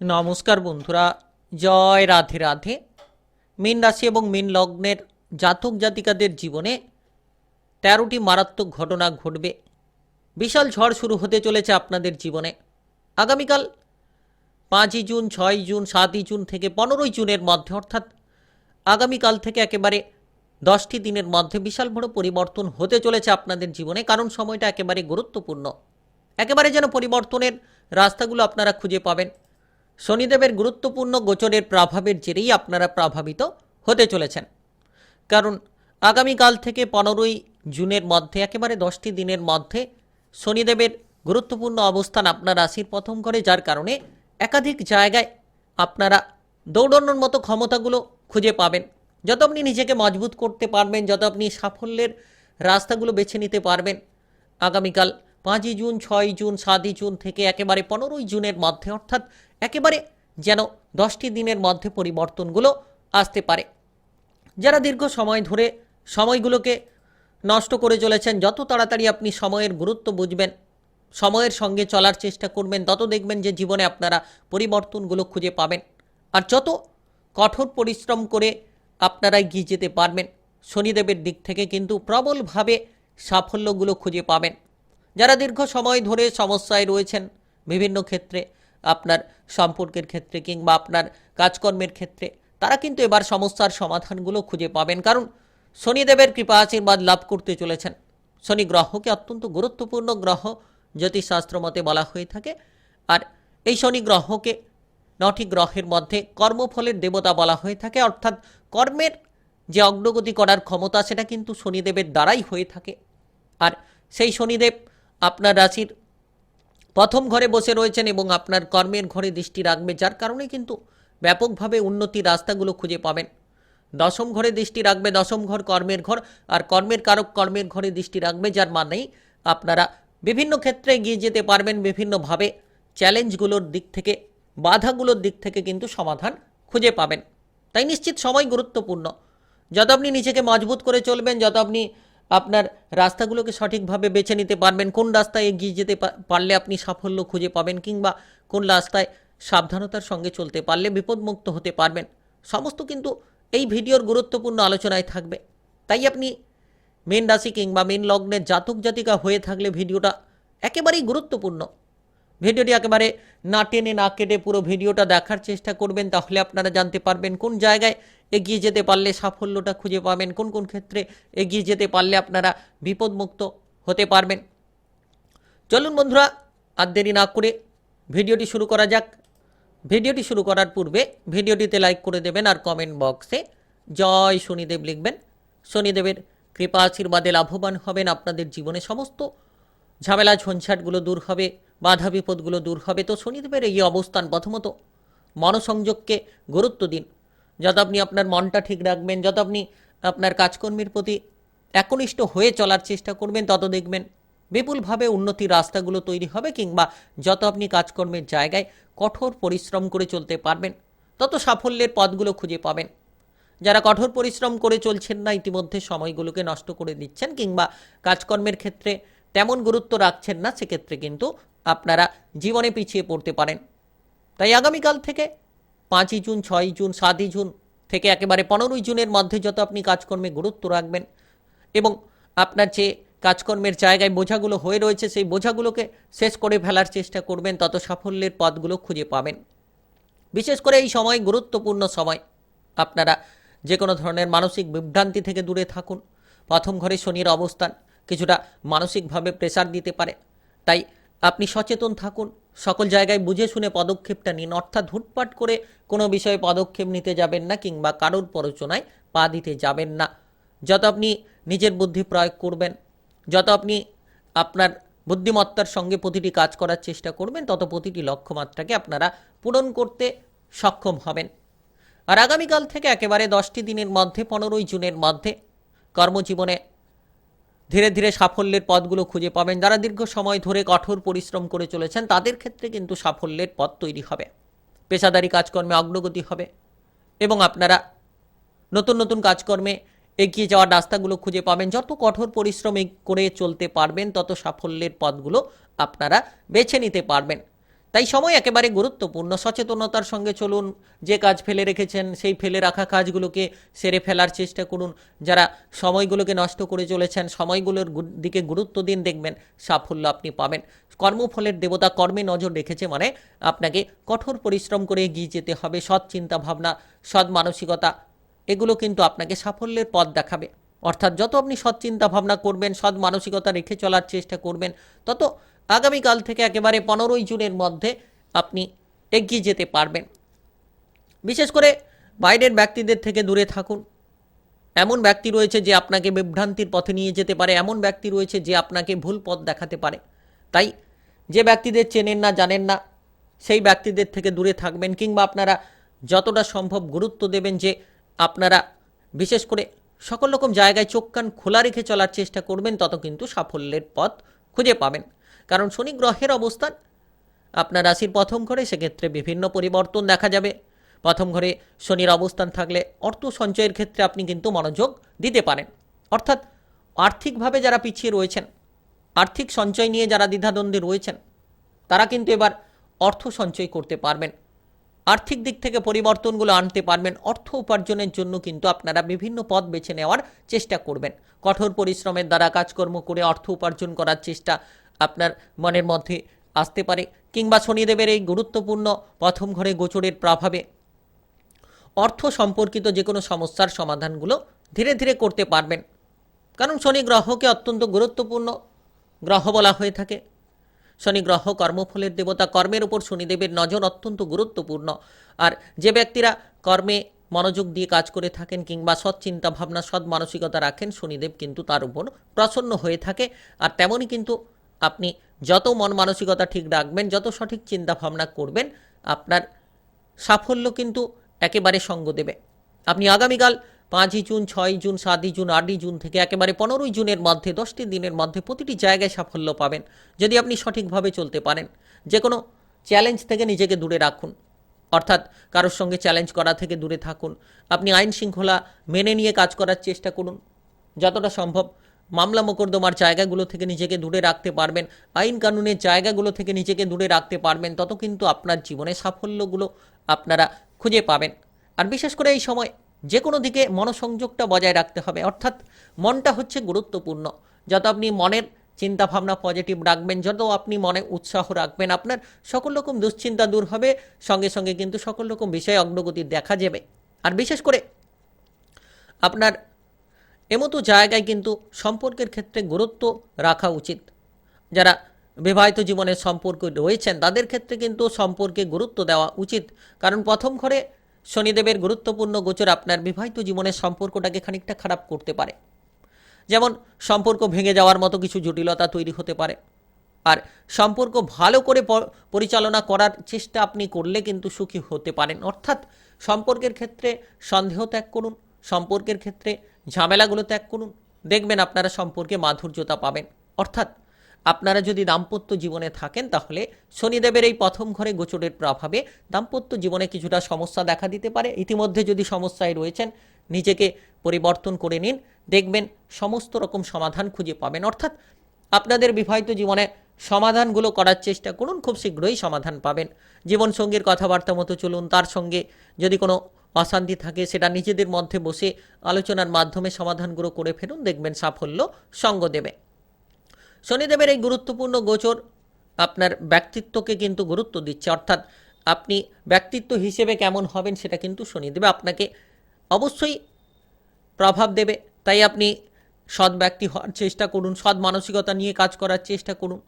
নমস্কার বন্ধুরা, জয় রাধে রাধে। মীন রাশি এবং মীন লগ্নের জাতক জাতিকাদের জীবনে তেরোটি মারাত্মক ঘটনা ঘটবে। বিশাল ঝড় শুরু হতে চলেছে আপনাদের জীবনে। আগামীকাল পাঁচই জুন ছয় জুন, সাতই জুন থেকে পনেরোই জুনের মধ্যে, অর্থাৎ আগামীকাল থেকে একেবারে দশটি দিনের মধ্যে বিশাল বড় পরিবর্তন হতে চলেছে আপনাদের জীবনে, কারণ সময়টা একেবারে গুরুত্বপূর্ণ। একেবারে যেন পরিবর্তনের রাস্তাগুলো আপনারা খুঁজে পাবেন। শনিদেবের গুরুত্বপূর্ণ গোচরের প্রভাবের জেরেই আপনারা প্রভাবিত হতে চলেছেন। কারণ আগামীকাল থেকে পনেরোই জুনের মধ্যে, একেবারে দশটি দিনের মধ্যে শনিদেবের গুরুত্বপূর্ণ অবস্থান আপনার রাশির প্রথম করে, যার কারণে একাধিক জায়গায় আপনারা দৌড়ানোর মতো ক্ষমতাগুলো খুঁজে পাবেন। যত আপনি নিজেকে মজবুত করতে পারবেন, যত আপনি সাফল্যের রাস্তাগুলো বেছে নিতে পারবেন, আগামীকাল পাঁচই জুন ছয় জুন, সাতই জুন থেকে একেবারে পনেরোই জুনের মধ্যে, অর্থাৎ একেবারে যেন দশটি দিনের মধ্যে পরিবর্তনগুলো আসতে পারে। যারা দীর্ঘ সময় ধরে সময়গুলোকে নষ্ট করে চলেছেন, যত তাড়াতাড়ি আপনি সময়ের গুরুত্ব বুঝবেন, সময়ের সঙ্গে চলার চেষ্টা করবেন, তত দেখবেন যে জীবনে আপনারা পরিবর্তনগুলো খুঁজে পাবেন। আর যত কঠোর পরিশ্রম করে আপনারা এগিয়ে যেতে পারবেন, শনিদেবের দিক থেকে কিন্তু প্রবলভাবে সাফল্যগুলো খুঁজে পাবেন। যারা দীর্ঘ সময় ধরে সমস্যায় রয়েছেন, বিভিন্ন ক্ষেত্রে আপনার সম্পর্কের ক্ষেত্রে কিংবা আপনার কাজকর্মের ক্ষেত্রে, তারা কিন্তু এবার সমস্যার সমাধানগুলো খুঁজে পাবেন। কারণ শনিদেবের কৃপা আশীর্বাদ লাভ করতে চলেছেন। শনি গ্রহকে অত্যন্ত গুরুত্বপূর্ণ গ্রহ, জ্যোতিষশাস্ত্র মতে বলা হয়ে থাকে। আর এই শনি গ্রহকে নটি গ্রহের মধ্যে কর্মফলের দেবতা বলা হয়ে থাকে। অর্থাৎ কর্মের যে অগ্রগতি করার ক্ষমতা, সেটা কিন্তু শনিদেবের দ্বারাই হয়ে থাকে। আর সেই শনিদেব আপনার রাশির প্রথম ঘরে বসে রয়েছেন এবং আপনার কর্মের ঘরে দৃষ্টি রাখবে, যার কারণে কিন্তু ব্যাপকভাবে উন্নতির রাস্তাগুলো খুঁজে পাবেন। দশম ঘরে দৃষ্টি রাখবে, দশম ঘর কর্মের ঘর, আর কর্মের কারক কর্মের ঘরে দৃষ্টি রাখবে, যার মানেই আপনারা বিভিন্ন ক্ষেত্রে এগিয়ে যেতে পারবেন বিভিন্নভাবে। চ্যালেঞ্জগুলোর দিক থেকে, বাধাগুলোর দিক থেকে কিন্তু সমাধান খুঁজে পাবেন। তাই নিশ্চিত সময় গুরুত্বপূর্ণ। যত আপনি নিজেকে মজবুত করে চলবেন, যত আপনি আপনার রাস্তাগুলোকে সঠিকভাবে বেছে নিতে পারবেন, কোন রাস্তায় এগিয়ে যেতে পারলে আপনি সাফল্য খুঁজে পাবেন কিংবা কোন রাস্তায় সাবধানতার সঙ্গে চলতে পারলে বিপদমুক্ত হতে পারবেন। সমস্ত কিন্তু এই ভিডিওর গুরুত্বপূর্ণ আলোচনায় থাকবে। তাই আপনি মেন রাশি কিংবা মেন লগ্নের জাতক জাতিকা হয়ে থাকলে ভিডিওটা একেবারেই গুরুত্বপূর্ণ। ভিডিওটি একেবারে না টেনে না কেটে পুরো ভিডিওটা দেখার চেষ্টা করবেন, তাহলে আপনারা জানতে পারবেন কোন জায়গায় এগিয়ে যেতে পারলে সাফল্যটা খুঁজে পাবেন, কোন কোন ক্ষেত্রে এগিয়ে যেতে পারলে আপনারা বিপদমুক্ত হতে পারবেন। চলুন বন্ধুরা, আর দেরি না করে ভিডিওটি শুরু করা যাক। ভিডিওটি শুরু করার পূর্বে ভিডিওটিতে লাইক করে দেবেন আর কমেন্ট বক্সে জয় শনিদেব লিখবেন। শনিদেবের কৃপা আশীর্বাদে লাভবান হবেন, আপনাদের জীবনে সমস্ত ঝামেলা ঝঞ্ঝাটগুলো দূর হবে। বাধা বিপদগুলো দূর হবে। তো শনিদেবের এই অবস্থান প্রথমত মনসংযোগকে গুরুত্ব দিন। যত আপনি আপনার মনটা ঠিক রাখবেন, যত আপনি আপনার কাজকর্মের প্রতি একনিষ্ঠ হয়ে চলার চেষ্টা করবেন, তত দেখবেন বিপুলভাবে উন্নতির রাস্তাগুলো তৈরি হবে কিংবা যত আপনি কাজকর্মের জায়গায় কঠোর পরিশ্রম করে চলতে পারবেন, তত সাফল্যের পথগুলো খুঁজে পাবেন। যারা কঠোর পরিশ্রম করে চলছেন না, ইতিমধ্যে সময়গুলোকে নষ্ট করে দিচ্ছেন কিংবা কাজকর্মের ক্ষেত্রে তেমন গুরুত্ব রাখছেন না, সেক্ষেত্রে কিন্তু আপনারা জীবনে পিছিয়ে পড়তে পারেন। তাই আগামীকাল থেকে পাঁচই জুন, ছয়ই জুন, সাতই জুন থেকে একেবারে পনেরোই জুনের মধ্যে যত আপনি কাজকর্মে গুরুত্ব রাখবেন এবং আপনার যে কাজকর্মের জায়গায় বোঝাগুলো হয়ে রয়েছে, সেই বোঝাগুলোকে শেষ করে ফেলার চেষ্টা করবেন, তত সাফল্যের পথগুলো খুঁজে পাবেন। বিশেষ করে এই সময় গুরুত্বপূর্ণ সময়। আপনারা যে কোনো ধরনের মানসিক বিভ্রান্তি থেকে দূরে থাকুন। প্রথম ঘরে শনির অবস্থান কিছুটা মানসিকভাবে প্রেসার দিতে পারে। তাই আপনি সচেতন থাকুন। সকল জায়গায় বুঝে শুনে পদক্ষেপটা নিন। অর্থাৎ হুটপাট করে কোনো বিষয়ে পদক্ষেপ নিতে যাবেন না কিংবা কারোর প্ররোচনায় পা দিতে যাবেন না। যত আপনি নিজের বুদ্ধি প্রয়োগ করবেন, যত আপনি আপনার বুদ্ধিমত্তার সঙ্গে প্রতিটি কাজ করার চেষ্টা করবেন, তত প্রতিটি লক্ষ্যমাত্রাকে আপনারা পূরণ করতে সক্ষম হবেন। আর আগামীকাল থেকে একেবারে দশটি দিনের মধ্যে, পনেরোই জুনের মধ্যে কর্মজীবনে ধীরে ধীরে সাফল্যের পথগুলো খুঁজে পাবেন। যারা দীর্ঘ সময় ধরে কঠোর পরিশ্রম করে চলেছেন, তাদের ক্ষেত্রে কিন্তু সাফল্যের পথ তৈরি হবে। পেশাদারি কাজকর্মে অগ্রগতি হবে এবং আপনারা নতুন নতুন কাজকর্মে এগিয়ে যাওয়ার রাস্তাগুলো খুঁজে পাবেন। যত কঠোর পরিশ্রম করে চলতে পারবেন, তত সাফল্যের পথগুলো আপনারা বেছে নিতে পারবেন। তাই সময় একেবারে গুরুত্বপূর্ণ। সচেতনতার সঙ্গে চলুন, যে কাজ ফেলে রেখেছেন সেই ফেলে রাখা কাজগুলোকে সেরে ফেলার চেষ্টা করুন। যারা সময়গুলোকে নষ্ট করে চলেছেন, সময়গুলোর দিকে গুরুত্ব দিন, দেখবেন সাফল্য আপনি পাবেন। কর্মফলের দেবতা কর্মে নজর রেখেছে মানে আপনাকে কঠোর পরিশ্রম করে এগিয়ে যেতে হবে, সৎ চিন্তা ভাবনা, সৎ মানসিকতা, এগুলো কিন্তু আপনাকে সাফল্যের পথ দেখাবে। অর্থাৎ যত আপনি সৎ চিন্তা ভাবনা করবেন, সৎ মানসিকতা রেখে চলার চেষ্টা করবেন, তত আগামীকাল থেকে একেবারে পনেরোই জুনের মধ্যে আপনি এগিয়ে যেতে পারবেন। বিশেষ করে বাইরের ব্যক্তিদের থেকে দূরে থাকুন। এমন ব্যক্তি রয়েছে যে আপনাকে বিভ্রান্তির পথে নিয়ে যেতে পারে, এমন ব্যক্তি রয়েছে যে আপনাকে ভুল পথ দেখাতে পারে। তাই যে ব্যক্তিদের চেনেন না, জানেন না, সেই ব্যক্তিদের থেকে দূরে থাকবেন কিংবা আপনারা যতটা সম্ভব গুরুত্ব দেবেন যে আপনারা বিশেষ করে সকল রকম জায়গায় চোখ কান খোলা রেখে চলার চেষ্টা করবেন, তত কিন্তু সাফল্যের পথ খুঁজে পাবেন। কারণ শনি গ্রহের অবস্থান। আপনার রাশির প্রথম ঘরে সেক্ষেত্রে বিভিন্ন পরিবর্তন দেখা যাবে। প্রথম ঘরে শনির অবস্থান থাকলে অর্থ সঞ্চয়ের ক্ষেত্রে আপনি কিন্তু মনোযোগ দিতে পারেন। অর্থাৎ আর্থিকভাবে যারা পিছিয়ে রয়েছেন, আর্থিক সঞ্চয় নিয়ে যারা দ্বিধাদ্বন্দ্বে রয়েছেন, তারা কিন্তু এবার অর্থ সঞ্চয় করতে পারবেন। আর্থিক দিক থেকে পরিবর্তনগুলো আনতে পারবেন। অর্থ উপার্জনের জন্য কিন্তু আপনারা বিভিন্ন পথ বেছে নেওয়ার চেষ্টা করবেন। কঠোর পরিশ্রমের দ্বারা কাজকর্ম করে অর্থ উপার্জন করার চেষ্টা আপনার মনের মধ্যে আসতে পারে কিংবা শনিদেবের এই গুরুত্বপূর্ণ প্রথম ঘরে গোচরের প্রভাবে অর্থ সম্পর্কিত যে কোনো সমস্যার সমাধানগুলো ধীরে ধীরে করতে পারবেন। কারণ শনি গ্রহকে অত্যন্ত গুরুত্বপূর্ণ গ্রহ বলা হয়ে থাকে। শনি গ্রহ কর্মফলের দেবতা, কর্মের উপর শনিদেবের নজর অত্যন্ত গুরুত্বপূর্ণ। আর যে ব্যক্তিরা কর্মে মনোযোগ দিয়ে কাজ করে থাকেন কিংবা সৎ চিন্তা ভাবনা সৎ মানসিকতা রাখেন, শনিদেব কিন্তু তার উপর প্রসন্ন হয়ে থাকে। আর তেমনই কিন্তু আপনি যত মন মানসিকতা ঠিক রাখবেন, যত সঠিক চিন্তা ভাবনা করবেন, আপনার সাফল্য কিন্তু একেবারে সঙ্গ দেবে। আপনি আগামীকাল পাঁচই জুন ছয় জুন, সাতই জুন, আটই জুন থেকে একেবারে পনেরোই জুনের মধ্যে, দশটি দিনের মধ্যে প্রতিটি জায়গায় সাফল্য পাবেন, যদি আপনি সঠিকভাবে চলতে পারেন। যে কোনো চ্যালেঞ্জ থেকে নিজেকে দূরে রাখুন, অর্থাৎ কারোর সঙ্গে চ্যালেঞ্জ করা থেকে দূরে থাকুন। আপনি আইন শৃঙ্খলা মেনে নিয়ে কাজ করার চেষ্টা করুন। যতটা সম্ভব মামলা মোকদ্দমার জায়গাগুলো থেকে নিজেকে দূরে রাখতে পারবেন, আইন কানুনের জায়গাগুলো থেকে নিজেকে দূরে রাখতে পারবেন, তত কিন্তু আপনার জীবনে সাফল্যগুলো আপনারা খুঁজে পাবেন। আর বিশেষ করে এই সময় যে কোনো দিকে মনোসংযোগটা বজায় রাখতে হবে, অর্থাৎ মনটা হচ্ছে গুরুত্বপূর্ণ। যত আপনি মনের চিন্তা ভাবনা পজিটিভ রাখবেন, যত আপনি মনে উৎসাহ রাখবেন, আপনার সকল রকম দুশ্চিন্তা দূর হবে, সঙ্গে সঙ্গে কিন্তু সকল রকম বিষয়ে অগ্রগতি দেখা যাবে। আর বিশেষ করে আপনার এমতো জায়গায় কিন্তু সম্পর্কের ক্ষেত্রে গুরুত্ব রাখা উচিত। যারা বিবাহিত জীবনের সম্পর্ক রয়েছেন, তাদের ক্ষেত্রে কিন্তু সম্পর্কে গুরুত্ব দেওয়া উচিত। কারণ প্রথম ঘরে শনিদেবের গুরুত্বপূর্ণ গোচর আপনার বিবাহিত জীবনের সম্পর্কটাকে খানিকটা খারাপ করতে পারে। যেমন সম্পর্ক ভেঙে যাওয়ার মতো কিছু জটিলতা তৈরি হতে পারে। আর সম্পর্ক ভালো করে পরিচালনা করার চেষ্টা আপনি করলে কিন্তু সুখী হতে পারেন। অর্থাৎ সম্পর্কের ক্ষেত্রে সন্দেহ ত্যাগ করুন। সম্পর্কের ক্ষেত্রে ঝামেলাগুলো ত্যাগ করুন। দেখবেন আপনারা সম্পর্কে মাধুর্যতা পাবেন। অর্থাৎ আপনারা যদি দাম্পত্য জীবনে থাকেন, তাহলে শনিদেবের এই প্রথম ঘরে গোচরের প্রভাবে দাম্পত্য জীবনে কিছুটা সমস্যা দেখা দিতে পারে। ইতিমধ্যে যদি সমস্যায় রয়েছেন, নিজেকে পরিবর্তন করে নিন। দেখবেন সমস্ত রকম সমাধান খুঁজে পাবেন। অর্থাৎ আপনাদের বিবাহিত জীবনে সমাধানগুলো করার চেষ্টা করুন। খুব শীঘ্রই সমাধান পাবেন। জীবনসঙ্গীর কথাবার্তা মতো চলুন। তার সঙ্গে যদি কোনো অশান্তি থাকে, সেটা নিজেদের মধ্যে বসে আলোচনার মাধ্যমে সমাধানগুলো করে ফেলুন, দেখবেন সাফল্য সঙ্গ দেবে। শনিদেবের এই গুরুত্বপূর্ণ গোচর আপনার ব্যক্তিত্বকে কিন্তু গুরুত্ব দিচ্ছে। অর্থাৎ আপনি ব্যক্তিত্ব হিসেবে কেমন হবেন সেটা কিন্তু শনিদেব আপনাকে অবশ্যই প্রভাব দেবে। তাই আপনি সৎ ব্যক্তি হওয়ার চেষ্টা করুন, সৎ মানসিকতা নিয়ে কাজ করার চেষ্টা করুন।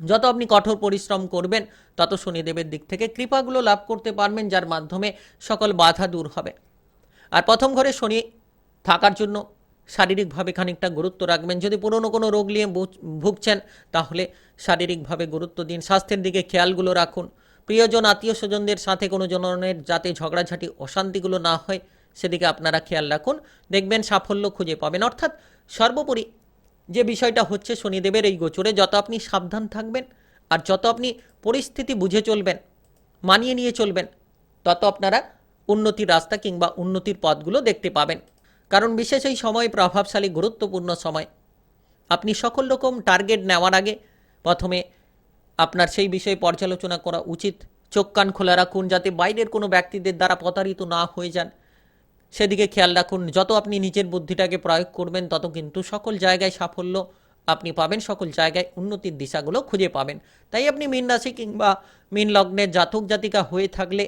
যত আপনি কঠোর পরিশ্রম করবেন, তত শনিদেবের দিক থেকে কৃপাগুলো লাভ করতে পারবেন, যার মাধ্যমে সকল বাধা দূর হবে। আর প্রথম ঘরে শনি থাকার জন্য শারীরিকভাবে খানিকটা গুরুত্ব রাখবেন। যদি পুরনো কোনো রোগ নিয়ে ভুগছেন, তাহলে শারীরিকভাবে গুরুত্ব দিন। স্বাস্থ্যের দিকে খেয়ালগুলো রাখুন। প্রিয়জন আত্মীয় স্বজনদের সাথে কোনো জনের যাতে ঝগড়াঝাটি, অশান্তিগুলো না হয়, সেদিকে আপনারা খেয়াল রাখুন। দেখবেন সাফল্য খুঁজে পাবেন। অর্থাৎ সর্বোপরি যে বিষয়টা হচ্ছে শনিদেবের এই গোচরে, যত আপনি সাবধান থাকবেন আর যত আপনি পরিস্থিতি বুঝে চলবেন, মানিয়ে নিয়ে চলবেন, তত আপনারা উন্নতির রাস্তা কিংবা উন্নতির পথগুলো দেখতে পাবেন। কারণ বিশেষ এই সময় প্রভাবশালী, গুরুত্বপূর্ণ সময়। আপনি সকল রকম টার্গেট নেওয়ার আগে প্রথমে আপনার সেই বিষয়ে পর্যালোচনা করা উচিত। চোখ কান খোলা রাখুন যাতে বাইরের কোনো ব্যক্তিদের দ্বারা প্রতারিত না হয়ে যান। সেদিকে খেয়াল রাখুন, যত আপনি নিজের বুদ্ধিটাকে প্রয়োগ করবেন, তত কিন্তু সকল জায়গায় সাফল্য আপনি পাবেন, সকল জায়গায় উন্নতির দিশাগুলো খুঁজে পাবেন। তাই আপনি মীন রাশি কিংবা মীন লগ্নের জাতক জাতিকা হয়ে থাকলে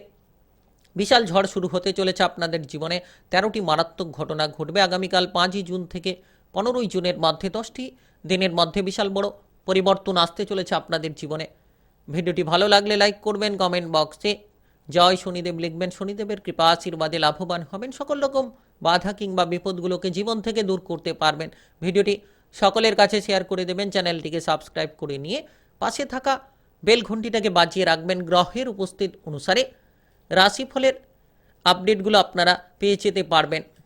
বিশাল ঝড় শুরু হতে চলেছে আপনাদের জীবনে। তেরোটি মারাত্মক ঘটনা ঘটবে আগামীকাল পাঁচই জুন থেকে পনেরোই জুনের মধ্যে, দশটি দিনের মধ্যে বিশাল বড় পরিবর্তন আসতে চলেছে আপনাদের জীবনে। ভিডিওটি ভালো লাগলে লাইক করবেন, কমেন্ট বক্সে জয় শনিদেব লিখবেন, শনিদেবের কৃপা আশীর্বাদে লাভবান হবেন। সকল রকম বাধা কিংবা বিপদগুলোকে জীবন থেকে দূর করতে পারবেন। ভিডিওটি সকলের কাছে শেয়ার করে দেবেন, চ্যানেলটিকে সাবস্ক্রাইব করে নিয়ে পাশে থাকা বেল ঘন্টিটাকে বাজিয়ে রাখবেন গ্রহের উপস্থিত অনুসারে। রাশিফলের আপডেটগুলো আপনারা পেয়ে যেতে পারবেন।